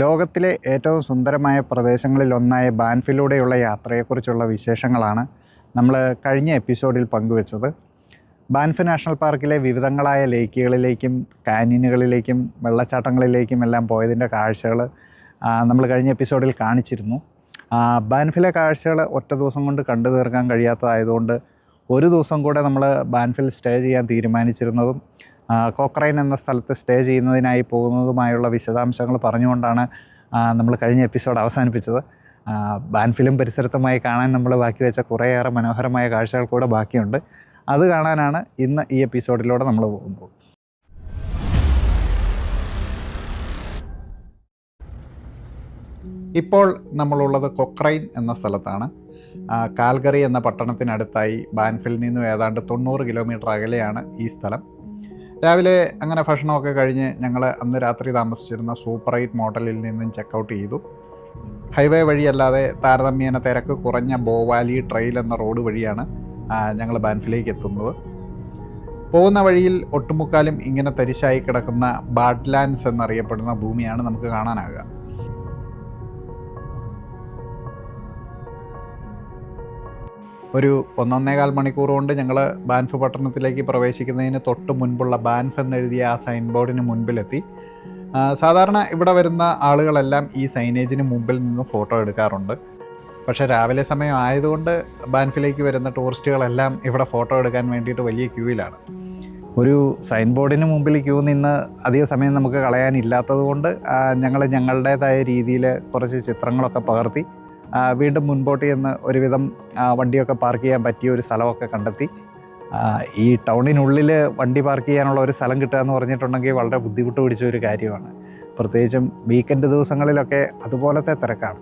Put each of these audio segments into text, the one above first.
ലോകത്തിലെ ഏറ്റവും സുന്ദരമായ പ്രദേശങ്ങളിലൊന്നായ ബാൻഫിലൂടെയുള്ള യാത്രയെക്കുറിച്ചുള്ള വിശേഷങ്ങളാണ് നമ്മൾ കഴിഞ്ഞ എപ്പിസോഡിൽ പങ്കുവച്ചത്. ബാൻഫ് നാഷണൽ പാർക്കിലെ വിവിധങ്ങളായ ലേക്കുകളിലേക്കും കാനിനുകളിലേക്കും വെള്ളച്ചാട്ടങ്ങളിലേക്കും എല്ലാം പോയതിന്റെ കാഴ്ചകൾ നമ്മൾ കഴിഞ്ഞ എപ്പിസോഡിൽ കാണിച്ചിരുന്നു. ബാൻഫിലെ കാഴ്ചകൾ ഒറ്റ ദിവസം കൊണ്ട് കണ്ടു തീർക്കാൻ കഴിയാത്തതായതുകൊണ്ട് ഒരു ദിവസം കൂടെ നമ്മൾ ബാൻഫിൽ സ്റ്റേ ചെയ്യാൻ തീരുമാനിച്ചിരുന്നതും കോക്രൈൻ എന്ന സ്ഥലത്ത് സ്റ്റേ ചെയ്യുന്നതിനായി പോകുന്നതുമായുള്ള വിശദാംശങ്ങൾ പറഞ്ഞുകൊണ്ടാണ് നമ്മൾ കഴിഞ്ഞ എപ്പിസോഡ് അവസാനിപ്പിച്ചത്. ബാൻഫിലും പരിസരത്തുമായി കാണാൻ നമ്മൾ ബാക്കി വെച്ച കുറേയേറെ മനോഹരമായ കാഴ്ചകൾ കൂടെ ബാക്കിയുണ്ട്. അത് കാണാനാണ് ഇന്ന് ഈ എപ്പിസോഡിലൂടെ നമ്മൾ പോകുന്നത്. ഇപ്പോൾ നമ്മളുള്ളത് കൊക്രൈൻ എന്ന സ്ഥലത്താണ്. കാൽഗറി എന്ന പട്ടണത്തിനടുത്തായി ബാൻഫിൽ നിന്നും ഏതാണ്ട് തൊണ്ണൂറ് കിലോമീറ്റർ അകലെയാണ് ഈ സ്ഥലം. രാവിലെ അങ്ങനെ ഭക്ഷണമൊക്കെ കഴിഞ്ഞ് ഞങ്ങൾ അന്ന് രാത്രി താമസിച്ചിരുന്ന സൂപ്പർ എയ്റ്റ് മോട്ടലിൽ നിന്നും ചെക്കൗട്ട് ചെയ്തു. ഹൈവേ വഴിയല്ലാതെ താരതമ്യേന തിരക്ക് കുറഞ്ഞ ബോവാലി ട്രെയിൽ എന്ന റോഡ് വഴിയാണ് ഞങ്ങൾ ബാൻഫിലേക്ക് എത്തുന്നത്. പോകുന്ന വഴിയിൽ ഒട്ടുമുക്കാലും ഇങ്ങനെ തരിശായി കിടക്കുന്ന ബാഡ്ലാൻഡ്സ് എന്നറിയപ്പെടുന്ന ഭൂമിയാണ് നമുക്ക് കാണാനാകുക. ഒരു ഒന്നൊന്നേകാൽ മണിക്കൂർ കൊണ്ട് ഞങ്ങൾ ബാൻഫ് പട്ടണത്തിലേക്ക് പ്രവേശിക്കുന്നതിന് തൊട്ട് മുൻപുള്ള ബാൻഫ് എന്നെഴുതിയ ആ സൈൻ ബോർഡിന് മുൻപിലെത്തി. സാധാരണ ഇവിടെ വരുന്ന ആളുകളെല്ലാം ഈ സൈനേജിന് മുമ്പിൽ നിന്ന് ഫോട്ടോ എടുക്കാറുണ്ട്. പക്ഷേ രാവിലെ സമയം ആയതുകൊണ്ട് ബാൻഫിലേക്ക് വരുന്ന ടൂറിസ്റ്റുകളെല്ലാം ഇവിടെ ഫോട്ടോ എടുക്കാൻ വേണ്ടിയിട്ട് വലിയ ക്യൂവിലാണ്. ഒരു സൈൻ ബോർഡിന് മുമ്പിൽ ക്യൂ നിന്ന് അധിക സമയം നമുക്ക് കളയാനില്ലാത്തത് കൊണ്ട് ഞങ്ങൾ ഞങ്ങളുടേതായ രീതിയിൽ കുറച്ച് ചിത്രങ്ങളൊക്കെ പകർത്തി വീണ്ടും മുൻപോട്ട് ചെന്ന് ഒരുവിധം വണ്ടിയൊക്കെ പാർക്ക് ചെയ്യാൻ പറ്റിയ ഒരു സ്ഥലമൊക്കെ കണ്ടെത്തി. ഈ ടൗണിനുള്ളിൽ വണ്ടി പാർക്ക് ചെയ്യാനുള്ള ഒരു സ്ഥലം കിട്ടുക എന്ന് പറഞ്ഞിട്ടുണ്ടെങ്കിൽ വളരെ ബുദ്ധിമുട്ട് പിടിച്ച ഒരു കാര്യമാണ്. പ്രത്യേകിച്ചും വീക്കെൻഡ് ദിവസങ്ങളിലൊക്കെ അതുപോലത്തെ തിരക്കാണ്.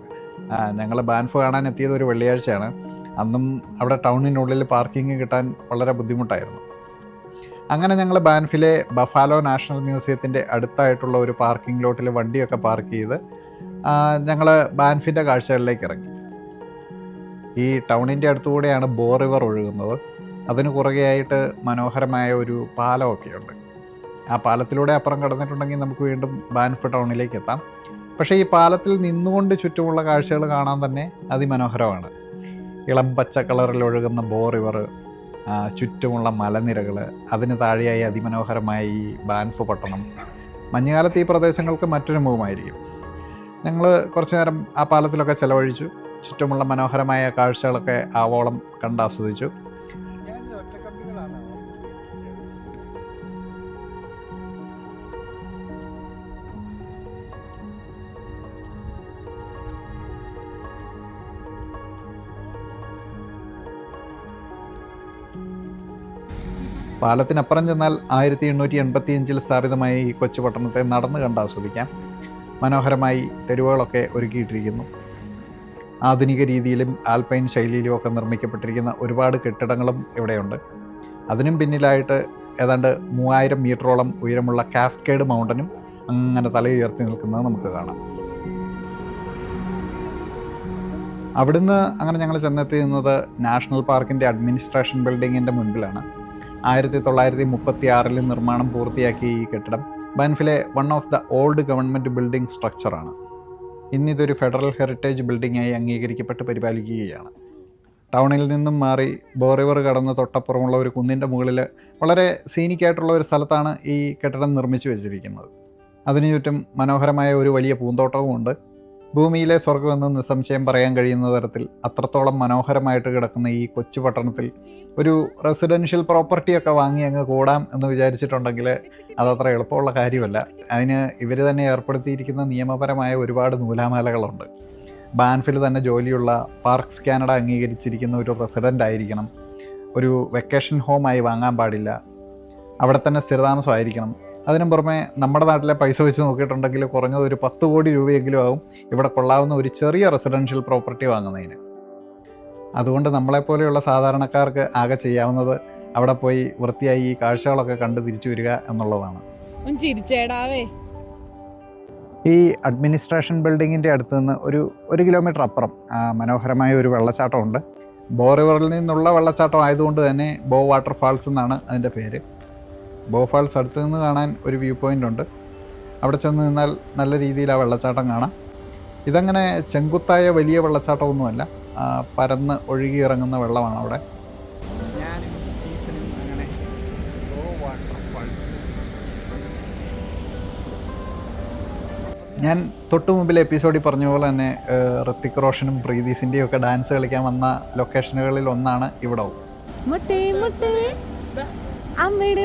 ഞങ്ങൾ ബാൻഫ് കാണാൻ എത്തിയത് ഒരു വെള്ളിയാഴ്ചയാണ്. അന്നും അവിടെ ടൗണിനുള്ളിൽ പാർക്കിംഗ് കിട്ടാൻ വളരെ ബുദ്ധിമുട്ടായിരുന്നു. അങ്ങനെ ഞങ്ങൾ ബാൻഫിലെ ബഫാലോ നാഷണൽ മ്യൂസിയത്തിന്റെ അടുത്തായിട്ടുള്ള ഒരു പാർക്കിംഗ് ലോട്ടിൽ വണ്ടിയൊക്കെ പാർക്ക് ചെയ്ത് ഞങ്ങൾ ബാൻഫിന്റെ കാഴ്ചകളിലേക്ക് ഇറങ്ങി. ഈ ടൗണിന്റെ അടുത്തുകൂടെയാണ് ബോർ റിവർ ഒഴുകുന്നത്. അതിന് കുറുകെയായിട്ട് മനോഹരമായ ഒരു പാലമൊക്കെയുണ്ട്. ആ പാലത്തിലൂടെ അപ്പുറം കടന്നിട്ടുണ്ടെങ്കിൽ നമുക്ക് വീണ്ടും ബാൻഫ് ടൗണിലേക്ക് എത്താം. പക്ഷേ ഈ പാലത്തിൽ നിന്നുകൊണ്ട് ചുറ്റുമുള്ള കാഴ്ചകൾ കാണാൻ തന്നെ അതിമനോഹരമാണ്. ഇളം പച്ച കളറിൽ ഒഴുകുന്ന ബോർ റിവർ ചുറ്റുമുള്ള മലനിരകൾ അതിന് താഴെയായി അതിമനോഹരമായ ഈ ബാൻഫ് പട്ടണം. മഞ്ഞുകാലത്ത് ഈ പ്രദേശങ്ങൾക്ക് മറ്റൊരു മുഖമായിരിക്കും. ഞങ്ങൾ കുറച്ചു നേരം ആ പാലത്തിലൊക്കെ ചിലവഴിച്ചു. ചുറ്റുമുള്ള മനോഹരമായ കാഴ്ചകളൊക്കെ ആവോളം കണ്ടാസ്വദിച്ചു പാലത്തിനപ്പുറം ചെന്നാൽ ആയിരത്തി എണ്ണൂറ്റി എൺപത്തിയഞ്ചിൽ സ്ഥാപിതമായ ഈ കൊച്ചു പട്ടണത്തെ നടന്ന് കണ്ട് ആസ്വദിക്കാം. മനോഹരമായി തെരുവുകളൊക്കെ ഒരുക്കിയിട്ടിരിക്കുന്നു. ആധുനിക രീതിയിലും ആൽപൈൻ ശൈലിയിലും ഒക്കെ നിർമ്മിക്കപ്പെട്ടിരിക്കുന്ന ഒരുപാട് കെട്ടിടങ്ങളും ഇവിടെയുണ്ട്. അതിനും പിന്നിലായിട്ട് ഏതാണ്ട് മൂവായിരം മീറ്ററോളം ഉയരമുള്ള കാസ്കേഡ് മൗണ്ടനും അങ്ങനെ തലയുയർത്തി നിൽക്കുന്നത് നമുക്ക് കാണാം. അവിടുന്ന് അങ്ങനെ ഞങ്ങൾ ചെന്നെത്തിയിരുന്നത് നാഷണൽ പാർക്കിന്റെ അഡ്മിനിസ്ട്രേഷൻ ബിൽഡിങ്ങിന്റെ മുൻപിലാണ്. ആയിരത്തി തൊള്ളായിരത്തി മുപ്പത്തി ആറിൽ നിർമ്മാണം പൂർത്തിയാക്കിയ ഈ കെട്ടിടം ബൻഫിലെ one of the old government building സ്ട്രക്ചറാണ്. ഇന്നിതൊരു ഫെഡറൽ ഹെറിറ്റേജ് ബിൽഡിംഗായി അംഗീകരിക്കപ്പെട്ട് പരിപാലിക്കുകയാണ്. ടൗണിൽ നിന്നും മാറി ബോറിവർ കടന്ന് തൊട്ടപ്പുറമുള്ള ഒരു കുന്നിന്റെ മുകളിൽ വളരെ സീനിക്കായിട്ടുള്ള ഒരു സ്ഥലത്താണ് ഈ കെട്ടിടം നിർമ്മിച്ചു വെച്ചിരിക്കുന്നത്. അതിനു ചുറ്റും മനോഹരമായ ഒരു വലിയ പൂന്തോട്ടവുമുണ്ട്. ഭൂമിയിലെ സ്വർഗമെന്ന് നിസ്സംശയം പറയാൻ കഴിയുന്ന തരത്തിൽ അത്രത്തോളം മനോഹരമായിട്ട് കിടക്കുന്ന ഈ കൊച്ചു പട്ടണത്തിൽ ഒരു റെസിഡൻഷ്യൽ പ്രോപ്പർട്ടിയൊക്കെ വാങ്ങി അങ്ങ് കൂടാം എന്ന് വിചാരിച്ചിട്ടുണ്ടെങ്കിൽ അതത്ര എളുപ്പമുള്ള കാര്യമല്ല. അതിന് ഇവർ തന്നെ ഏർപ്പെടുത്തിയിരിക്കുന്ന നിയമപരമായ ഒരുപാട് നൂലാമാലകളുണ്ട്. ബാൻഫിൽ തന്നെ ജോലിയുള്ള പാർക്സ് കാനഡ അംഗീകരിച്ചിരിക്കുന്ന ഒരു റെസിഡന്റ് ആയിരിക്കണം. ഒരു വെക്കേഷൻ ഹോമായി വാങ്ങാൻ പാടില്ല. അവിടെ തന്നെ സ്ഥിരതാമസമായിരിക്കണം അതിനും പുറമെ നമ്മുടെ നാട്ടിലെ പൈസ വെച്ച് നോക്കിയിട്ടുണ്ടെങ്കിൽ കുറഞ്ഞത് ഒരു പത്ത് കോടി രൂപയെങ്കിലും ആവും ഇവിടെ കൊള്ളാവുന്ന ഒരു ചെറിയ റെസിഡൻഷ്യൽ പ്രോപ്പർട്ടി വാങ്ങുന്നതിന്. അതുകൊണ്ട് നമ്മളെപ്പോലെയുള്ള സാധാരണക്കാർക്ക് ആകെ ചെയ്യാവുന്നത് അവിടെ പോയി വൃത്തിയായി ഈ കാഴ്ചകളൊക്കെ കണ്ട് തിരിച്ചു വരിക എന്നുള്ളതാണ്. ചിരിച്ചേടാവേ. ഈ അഡ്മിനിസ്ട്രേഷൻ ബിൽഡിങ്ങിന്റെ അടുത്ത് നിന്ന് ഒരു ഒരു കിലോമീറ്റർ അപ്പുറം മനോഹരമായ ഒരു വെള്ളച്ചാട്ടമുണ്ട്. ബോ റിവറിൽ നിന്നുള്ള വെള്ളച്ചാട്ടം ആയതുകൊണ്ട് തന്നെ ബോ വാട്ടർ ഫാൾസ് എന്നാണ് അതിന്റെ പേര്. ബോ ഫാൾസ് അടുത്ത് നിന്ന് കാണാൻ ഒരു വ്യൂ പോയിന്റ് ഉണ്ട്. അവിടെ ചെന്ന് നിന്നാൽ നല്ല രീതിയിൽ ആ വെള്ളച്ചാട്ടം കാണാം. ഇതങ്ങനെ ചെങ്കുത്തായ വലിയ വെള്ളച്ചാട്ടമൊന്നുമല്ല. പരന്ന് ഒഴുകി ഇറങ്ങുന്ന വെള്ളമാണ് അവിടെ. ഞാൻ തൊട്ടു മുമ്പിലെ എപ്പിസോഡിൽ പറഞ്ഞ പോലെ തന്നെ ഋത്തിക് റോഷനും പ്രീതി സിന്റെയും ഒക്കെ ഡാൻസ് കളിക്കാൻ വന്ന ലൊക്കേഷനുകളിൽ ഒന്നാണ് ഇവിടവും. മുട്ടേ മുട്ടേ. അമ്മയുടെ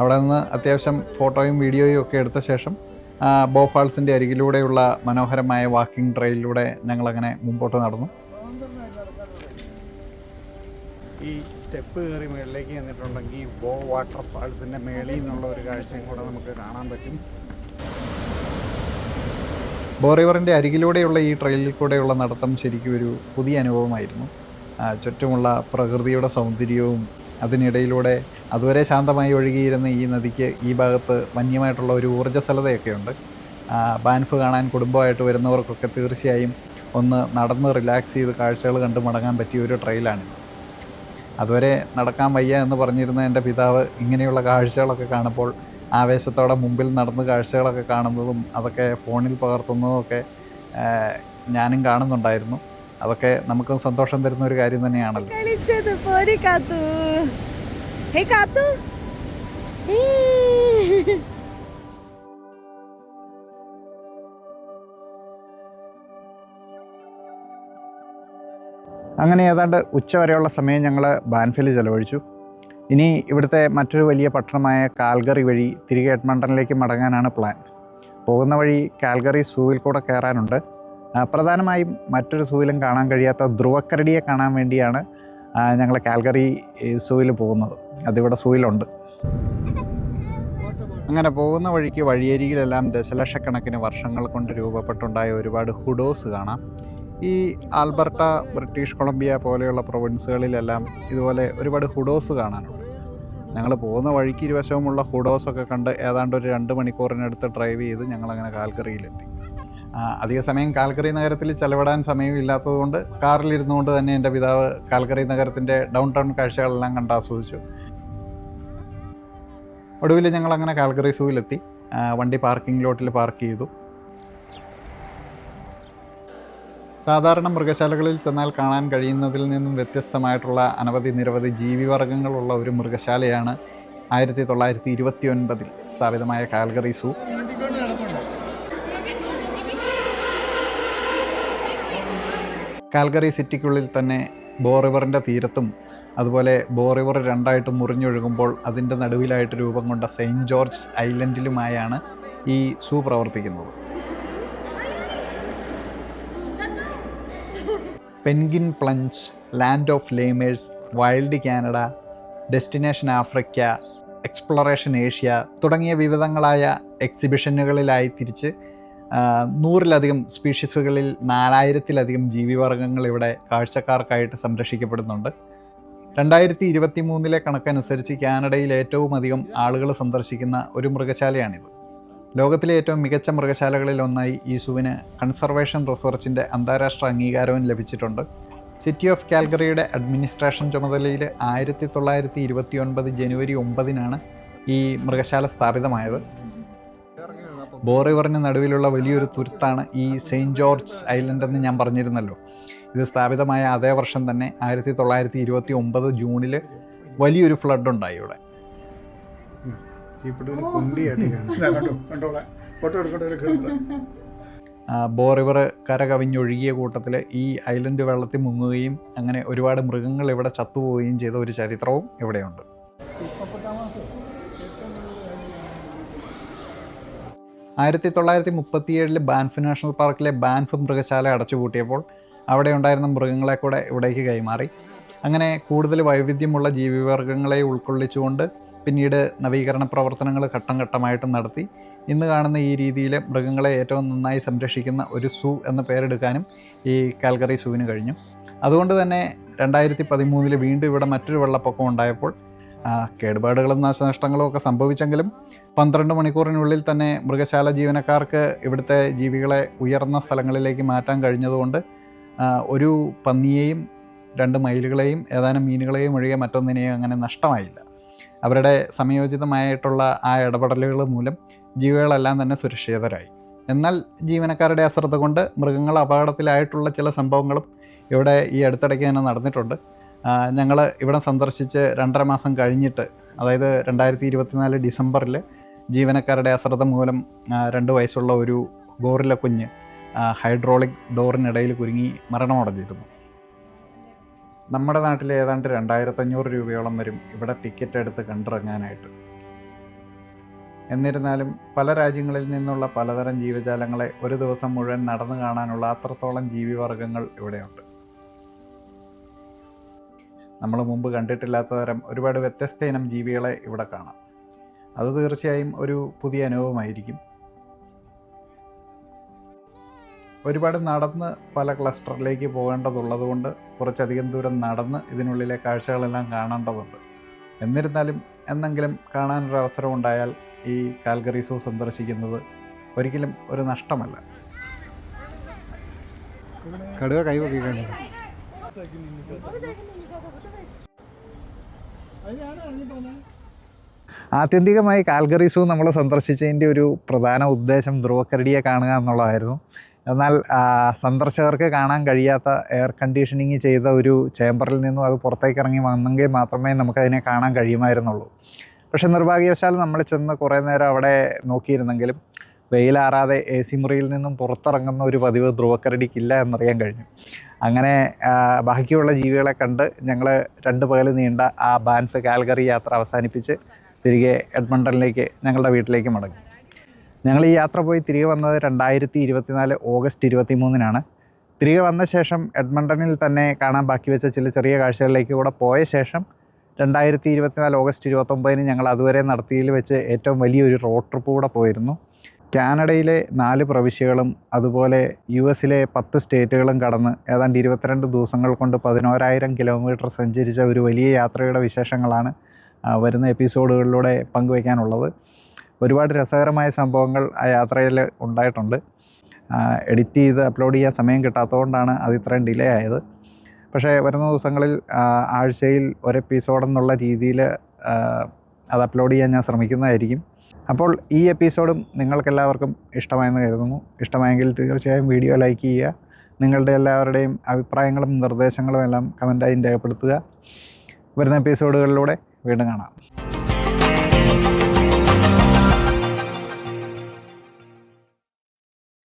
അവിടെ നിന്ന് അത്യാവശ്യം ഫോട്ടോയും വീഡിയോയും ഒക്കെ എടുത്ത ശേഷം ബോഫാൾസിന്റെ ബോ ഫാൾസിന്റെ അരികിലൂടെയുള്ള മനോഹരമായ വാക്കിംഗ് ട്രെയിലിലൂടെ ഞങ്ങളങ്ങനെ മുമ്പോട്ട് നടന്നു. ഈ സ്റ്റെപ്പ് കയറി മേളിലേക്ക് ചെന്നിട്ടുണ്ടെങ്കിൽ ബോ വാട്ടർഫാൾസിന്റെ മേളിൽ നിന്നുള്ള ഒരു കാഴ്ചയും കൂടെ നമുക്ക് കാണാൻ പറ്റും. ബോ റിവറിന്റെ അരികിലൂടെയുള്ള ഈ ട്രെയിലിൽ കൂടെയുള്ള നടത്തം ശരിക്കും ഒരു പുതിയ അനുഭവമായിരുന്നു. ചുറ്റുമുള്ള പ്രകൃതിയുടെ സൗന്ദര്യവും അതിനിടയിലൂടെ അതുവരെ ശാന്തമായി ഒഴുകിയിരുന്ന ഈ നദിക്ക് ഈ ഭാഗത്ത് വന്യമായിട്ടുള്ള ഒരു ഊർജസ്വലതയൊക്കെയുണ്ട്. ബാൻഫ് കാണാൻ കുടുംബമായിട്ട് വരുന്നവർക്കൊക്കെ തീർച്ചയായും ഒന്ന് നടന്ന് റിലാക്സ് ചെയ്ത് കാഴ്ചകൾ കണ്ട് മടങ്ങാൻ പറ്റിയ ഒരു ട്രെയിലാണിത് അതുവരെ നടക്കാൻ വയ്യ എന്ന് പറഞ്ഞിരുന്ന എന്റെ പിതാവ് ഇങ്ങനെയുള്ള കാഴ്ചകളൊക്കെ കാണുമ്പോൾ ആവേശത്തോടെ മുമ്പിൽ നടന്ന് കാഴ്ചകളൊക്കെ കാണുന്നതും അതൊക്കെ ഫോണിൽ പകർത്തുന്നതും ഒക്കെ ഞാനും കാണുന്നുണ്ടായിരുന്നു. അതൊക്കെ നമുക്ക് സന്തോഷം തരുന്ന ഒരു കാര്യം തന്നെയാണല്ലോ. അങ്ങനെ ഏതാണ്ട് ഉച്ചവരെയുള്ള സമയം ഞങ്ങൾ ബാൻഫിൽ ചെലവഴിച്ചു. ഇനി ഇവിടുത്തെ മറ്റൊരു വലിയ പട്ടണമായ കാൽഗറി വഴി തിരികെ എഡ്മണ്ടനിലേക്ക് മടങ്ങാനാണ് പ്ലാൻ. പോകുന്ന വഴി കാൽഗറി സൂവിൽ കൂടെ കയറാനുണ്ട്. പ്രധാനമായും മറ്റൊരു സൂവിലും കാണാൻ കഴിയാത്ത ധ്രുവക്കരടിയെ കാണാൻ വേണ്ടിയാണ് ഞങ്ങൾ കാൽഗറി സൂവിൽ പോകുന്നത്. അതിവിടെ സൂവിലുണ്ട്. അങ്ങനെ പോകുന്ന വഴിക്ക് വഴിയരികിലെല്ലാം ദശലക്ഷക്കണക്കിന് വർഷങ്ങൾ കൊണ്ട് രൂപപ്പെട്ടുണ്ടായ ഒരുപാട് ഹുഡോസ് കാണാം. ഈ ആൽബർട്ട ബ്രിട്ടീഷ് കൊളംബിയ പോലെയുള്ള പ്രൊവിൻസുകളിലെല്ലാം ഇതുപോലെ ഒരുപാട് ഹുഡോസ് കാണാനുണ്ട്. ഞങ്ങൾ പോകുന്ന വഴിക്ക് ഇരുവശവുമുള്ള ഹുഡോസൊക്കെ കണ്ട് ഏതാണ്ട് ഒരു രണ്ട് മണിക്കൂറിനടുത്ത് ഡ്രൈവ് ചെയ്ത് ഞങ്ങളങ്ങനെ കാൽക്കറിയിലെത്തി അധിക സമയം കാൽക്കറി നഗരത്തിൽ ചെലവിടാൻ സമയമില്ലാത്തതുകൊണ്ട് കാറിലിരുന്നുകൊണ്ട് തന്നെ എന്റെ പിതാവ് കാൽക്കറി നഗരത്തിന്റെ ഡൗൺ ടൗൺ കാഴ്ചകളെല്ലാം കണ്ട് ആസ്വദിച്ചു. ഒടുവിൽ ഞങ്ങൾ അങ്ങനെ കാൽക്കറി സൂവിലെത്തി. വണ്ടി പാർക്കിംഗ് ലോട്ടിൽ പാർക്ക് ചെയ്തു. സാധാരണ മൃഗശാലകളിൽ ചെന്നാൽ കാണാൻ കഴിയുന്നതിൽ നിന്നും വ്യത്യസ്തമായിട്ടുള്ള അനവധി നിരവധി ജീവിവർഗങ്ങളുള്ള ഒരു മൃഗശാലയാണ് ആയിരത്തി തൊള്ളായിരത്തി ഇരുപത്തി ഒൻപതിൽ സ്ഥാപിതമായ കാൽഗറി സൂ. കാൽഗറി സിറ്റിക്കുള്ളിൽ തന്നെ ബോ റിവറിന്റെ തീരത്തും അതുപോലെ ബോ റിവർ രണ്ടായിട്ട് മുറിഞ്ഞൊഴുകുമ്പോൾ അതിന്റെ നടുവിലായിട്ട് രൂപം കൊണ്ട സെയിന്റ് ജോർജ് ഐലൻഡിലുമായാണ് ഈ സൂ പ്രവർത്തിക്കുന്നത്. Penguin plunge land of lemurs wild Canada destination Africa exploration Asia തുടങ്ങിയ വിവിധങ്ങളായ എക്സിബിഷനുകളിലായി തിരിച്ച് നൂറിലധികം സ്പീഷീസുകളിൽ നാലായിരത്തിലധികം ജീവിവർഗങ്ങൾ ഇവിടെ കാഴ്ചക്കാർക്കായിട്ട് സംരക്ഷിക്കപ്പെടുന്നുണ്ട്. രണ്ടായിരത്തി ഇരുപത്തി മൂന്നിലെ കണക്കനുസരിച്ച് കാനഡയിൽ ഏറ്റവും അധികം ആളുകൾ സന്ദർശിക്കുന്ന ഒരു മൃഗശാലയാണിത്. ലോകത്തിലെ ഏറ്റവും മികച്ച മൃഗശാലകളിൽ ഒന്നായി ഈ സൂവിന് കൺസർവേഷൻ റിസർച്ചിന്റെ അന്താരാഷ്ട്ര അംഗീകാരവും ലഭിച്ചിട്ടുണ്ട്. സിറ്റി ഓഫ് കാൽഗറിയുടെ അഡ്മിനിസ്ട്രേഷൻ ചുമതലയിൽ ആയിരത്തി തൊള്ളായിരത്തി ഇരുപത്തി ഒൻപത് ജനുവരി ഒമ്പതിനാണ് ഈ മൃഗശാല സ്ഥാപിതമായത്. ബോറിവറിന് നടുവിലുള്ള വലിയൊരു തുരുത്താണ് ഈ സെയിന്റ് ജോർജ് ഐലൻഡ് എന്ന് ഞാൻ പറഞ്ഞിരുന്നല്ലോ. ഇത് സ്ഥാപിതമായ അതേ വർഷം തന്നെ ആയിരത്തി തൊള്ളായിരത്തി ഇരുപത്തി ഒമ്പത് ജൂണിൽ വലിയൊരു ഫ്ലഡ് ഉണ്ടായി ഇവിടെ ബോറിവർ കര കവിഞ്ഞൊഴുകിയ കൂട്ടത്തിൽ ഈ ഐലൻഡ് വെള്ളത്തിൽ മുങ്ങുകയും അങ്ങനെ ഒരുപാട് മൃഗങ്ങൾ ഇവിടെ ചത്തുപോവുകയും ചെയ്ത ഒരു ചരിത്രവും ഇവിടെയുണ്ട്. ആയിരത്തി തൊള്ളായിരത്തി മുപ്പത്തിയേഴിൽ ബാൻഫ് നാഷണൽ പാർക്കിലെ ബാൻഫ് മൃഗശാല അടച്ചുപൂട്ടിയപ്പോൾ അവിടെ ഉണ്ടായിരുന്ന മൃഗങ്ങളെ കൂടെ ഇവിടേക്ക് കൈമാറി. അങ്ങനെ കൂടുതൽ വൈവിധ്യമുള്ള ജീവിവർഗങ്ങളെ ഉൾക്കൊള്ളിച്ചുകൊണ്ട് പിന്നീട് നവീകരണ പ്രവർത്തനങ്ങൾ ഘട്ടം ഘട്ടമായിട്ട് നടത്തി. ഇന്ന് കാണുന്ന ഈ രീതിയിൽ മൃഗങ്ങളെ ഏറ്റവും നന്നായി സംരക്ഷിക്കുന്ന ഒരു സൂ എന്ന പേരെടുക്കാനും ഈ കാൽഗറി സൂവിന് കഴിഞ്ഞു. അതുകൊണ്ട് തന്നെ രണ്ടായിരത്തി പതിമൂന്നിൽ വീണ്ടും ഇവിടെ മറ്റൊരു വെള്ളപ്പൊക്കം ഉണ്ടായപ്പോൾ കേടുപാടുകളും നാശനഷ്ടങ്ങളും ഒക്കെ സംഭവിച്ചെങ്കിലും പന്ത്രണ്ട് മണിക്കൂറിനുള്ളിൽ തന്നെ മൃഗശാല ജീവനക്കാർക്ക് ഇവിടുത്തെ ജീവികളെ ഉയർന്ന സ്ഥലങ്ങളിലേക്ക് മാറ്റാൻ കഴിഞ്ഞതുകൊണ്ട് ഒരു പന്നിയെയും രണ്ട് മയിലുകളെയും ഏതാനും മീനുകളെയും ഒഴികെ മറ്റൊന്നിനെയും അങ്ങനെ നഷ്ടമായില്ല. അവരുടെ സമയോചിതമായിട്ടുള്ള ആ ഇടപെടലുകൾ മൂലം ജീവികളെല്ലാം തന്നെ സുരക്ഷിതരായി. എന്നാൽ ജീവനക്കാരുടെ അശ്രദ്ധ കൊണ്ട് മൃഗങ്ങൾ അപകടത്തിലായിട്ടുള്ള ചില സംഭവങ്ങളും ഇവിടെ ഈ അടുത്തിടയ്ക്ക് തന്നെ നടന്നിട്ടുണ്ട്. ഞങ്ങൾ ഇവിടെ സന്ദർശിച്ച് രണ്ടര മാസം കഴിഞ്ഞിട്ട് അതായത് രണ്ടായിരത്തി ഇരുപത്തിനാല് ഡിസംബറിൽ ജീവനക്കാരുടെ അശ്രദ്ധ മൂലം രണ്ട് വയസ്സുള്ള ഒരു ഗോറില കുഞ്ഞ് ഹൈഡ്രോളിക് ഡോറിനിടയിൽ കുരുങ്ങി മരണമടഞ്ഞിരുന്നു. നമ്മുടെ നാട്ടിൽ ഏതാണ്ട് രണ്ടായിരത്തഞ്ഞൂറ് രൂപയോളം വരും ഇവിടെ ടിക്കറ്റ് എടുത്ത് കണ്ടിറങ്ങാനായിട്ട്. എന്നിരുന്നാലും പല രാജ്യങ്ങളിൽ നിന്നുള്ള പലതരം ജീവജാലങ്ങളെ ഒരു ദിവസം മുഴുവൻ നടന്നു കാണാനുള്ള അത്രത്തോളം ജീവിവർഗങ്ങൾ ഇവിടെയുണ്ട്. നമ്മൾ മുമ്പ് കണ്ടിട്ടില്ലാത്ത തരം ഒരുപാട് വ്യത്യസ്ത ഇനം ജീവികളെ ഇവിടെ കാണാം. അത് തീർച്ചയായും ഒരു പുതിയ അനുഭവമായിരിക്കും. ഒരുപാട് നടന്ന് പല ക്ലസ്റ്ററിലേക്ക് പോകേണ്ടതുള്ളതുകൊണ്ട് കുറച്ചധികം ദൂരം നടന്ന് ഇതിനുള്ളിലെ കാഴ്ചകളെല്ലാം കാണേണ്ടതുണ്ട്. എന്നിരുന്നാലും എന്നെങ്കിലും കാണാനൊരു അവസരം ഉണ്ടായാൽ ഈ കാൽഗറി സൂ സന്ദർശിക്കുന്നത് ഒരിക്കലും ഒരു നഷ്ടമല്ല. കടുവ കൈവക്കി കണ്ടു ആത്യന്തികമായി കാൽഗറി സൂ നമ്മൾ സന്ദർശിച്ചതിന്റെ ഒരു പ്രധാന ഉദ്ദേശം ധ്രുവക്കരടിയെ കാണുക എന്നുള്ളതായിരുന്നു. എന്നാൽ സന്ദർശകർക്ക് കാണാൻ കഴിയാത്ത എയർ കണ്ടീഷനിങ് ചെയ്ത ഒരു ചേംബറിൽ നിന്നും അത് പുറത്തേക്ക് ഇറങ്ങി വന്നെങ്കിൽ മാത്രമേ നമുക്കതിനെ കാണാൻ കഴിയുമായിരുന്നുള്ളൂ. പക്ഷെ നിർഭാഗ്യവശാൽ നമ്മൾ ചെന്ന് കുറേ നേരം അവിടെ നോക്കിയിരുന്നെങ്കിലും വെയിലാറാതെ എ സി മുറിയിൽ നിന്നും പുറത്തിറങ്ങുന്ന ഒരു പതിവ് ധ്രുവക്കരടിക്കില്ല എന്നറിയാൻ കഴിഞ്ഞു. അങ്ങനെ ബാക്കിയുള്ള ജീവികളെ കണ്ട് ഞങ്ങൾ രണ്ട് പകൽ നീണ്ട ആ ബാൻസ് കാൽഗറി യാത്ര അവസാനിപ്പിച്ച് തിരികെ എഡ്മണ്ടനിലേക്ക് ഞങ്ങളുടെ വീട്ടിലേക്ക് മടങ്ങി. ഞങ്ങൾ ഈ യാത്ര പോയി തിരികെ വന്നത് രണ്ടായിരത്തി ഇരുപത്തിനാല് ഓഗസ്റ്റ് ഇരുപത്തി മൂന്നിനാണ് തിരികെ വന്ന ശേഷം എഡ്മണ്ടനിൽ തന്നെ കാണാൻ ബാക്കി വെച്ച ചില ചെറിയ കാഴ്ചകളിലേക്ക് കൂടെ പോയ ശേഷം രണ്ടായിരത്തി ഇരുപത്തിനാല് ഓഗസ്റ്റ് ഇരുപത്തൊമ്പതിന് ഞങ്ങൾ അതുവരെ നടത്തിയതിൽ വെച്ച് ഏറ്റവും വലിയൊരു റോഡ് ട്രിപ്പ് കൂടെ പോയിരുന്നു. കാനഡയിലെ നാല് പ്രവിശ്യകളും അതുപോലെ യു എസിലെ പത്ത് സ്റ്റേറ്റുകളും കടന്ന് ഏതാണ്ട് ഇരുപത്തിരണ്ട് ദിവസങ്ങൾ കൊണ്ട് പതിനോരായിരം കിലോമീറ്റർ സഞ്ചരിച്ച ഒരു വലിയ യാത്രയുടെ വിശേഷങ്ങളാണ് വരുന്ന എപ്പിസോഡുകളിലൂടെ പങ്കുവയ്ക്കാനുള്ളത്. ഒരുപാട് രസകരമായ സംഭവങ്ങൾ ആ യാത്രയിൽ ഉണ്ടായിട്ടുണ്ട്. എഡിറ്റ് ചെയ്ത് അപ്ലോഡ് ചെയ്യാൻ സമയം കിട്ടാത്തതുകൊണ്ടാണ് അത് ഇത്രയും ഡിലേ ആയത്. പക്ഷേ വരുന്ന ദിവസങ്ങളിൽ ആഴ്ചയിൽ ഒരു എപ്പിസോഡ് എന്നുള്ള രീതിയിൽ അത് അപ്ലോഡ് ചെയ്യാൻ ഞാൻ ശ്രമിക്കുന്നതായിരിക്കും. അപ്പോൾ ഈ എപ്പിസോഡും നിങ്ങൾക്കെല്ലാവർക്കും ഇഷ്ടമായെന്ന് കരുതുന്നു. ഇഷ്ടമായെങ്കിൽ തീർച്ചയായും വീഡിയോ ലൈക്ക് ചെയ്യുക. നിങ്ങളുടെ എല്ലാവരുടെയും അഭിപ്രായങ്ങളും നിർദ്ദേശങ്ങളും എല്ലാം കമന്റായി രേഖപ്പെടുത്തുക. വരുന്ന എപ്പിസോഡുകളിലൂടെ വീണ്ടും കാണാം.